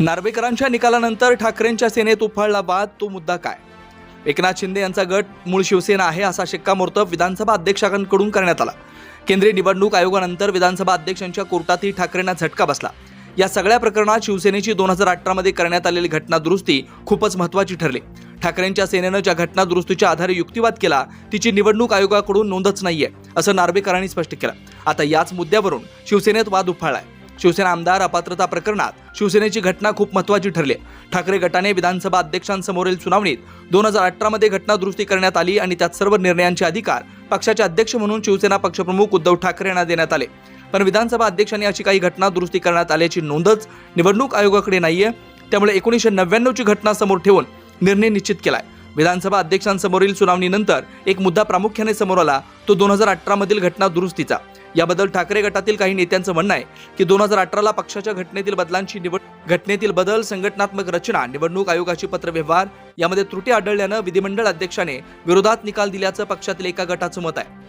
नार्वेकरांच्या निकालानंतर ठाकरेंच्या सेनेत उफाळला बाद तो मुद्दा काय? एकनाथ शिंदे यांचा गट मूळ शिवसेना आहे असा शिक्कामोर्तब विधानसभा अध्यक्षांकडून करण्यात आला. केंद्रीय निवडणूक आयोगानंतर विधानसभा अध्यक्षांच्या कोर्टातही ठाकरेंना झटका बसला. या सगळ्या प्रकरणात शिवसेनेची दोन हजार अठरामध्ये करण्यात आलेली घटना दुरुस्ती खूपच महत्त्वाची ठरली. ठाकरेंच्या सेनेनं ज्या घटना दुरुस्तीच्या आधारे युक्तिवाद केला तिची निवडणूक आयोगाकडून नोंदच नाहीये असं नार्वेकरांनी स्पष्ट केलं. आता याच मुद्द्यावरून शिवसेनेत वाद उफाळलाय. शिवसेना आमदार अपात्रता प्रकरणात शिवसेनेची घटना खूप महत्वाची ठरली. ठाकरे गटाने विधानसभा अध्यक्षांसमोरील सुनावणीत दोन हजार अठरामध्ये घटना दुरुस्ती करण्यात आली आणि त्यात सर्व निर्णयांचे अधिकार पक्षाचे अध्यक्ष म्हणून शिवसेना पक्षप्रमुख उद्धव ठाकरे यांना देण्यात आले. पण विधानसभा अध्यक्षांनी अशी काही घटना दुरुस्ती करण्यात आल्याची नोंदच निवडणूक आयोगाकडे नाहीये. त्यामुळे एकोणीसशे नव्याण्णवची घटना समोर ठेवून निर्णय निश्चित केलाय. विधानसभा अध्यक्षांसमोरील सुनावणीनंतर एक मुद्दा प्रामुख्याने समोर आला. तो दोन हजार अठरामधील घटना दुरुस्तीचा. याबद्दल ठाकरे गटातील काही नेत्यांचं म्हणणं आहे की दोन हजार अठराला पक्षाच्या घटनेतील बदलांची निवड घटनेतील बदल संघटनात्मक रचना निवडणूक आयोगाची पत्रव्यवहार यामध्ये त्रुटी आढळल्यानं विधिमंडळ अध्यक्षाने विरोधात निकाल दिल्याचं पक्षातील एका गटाचं मत आहे.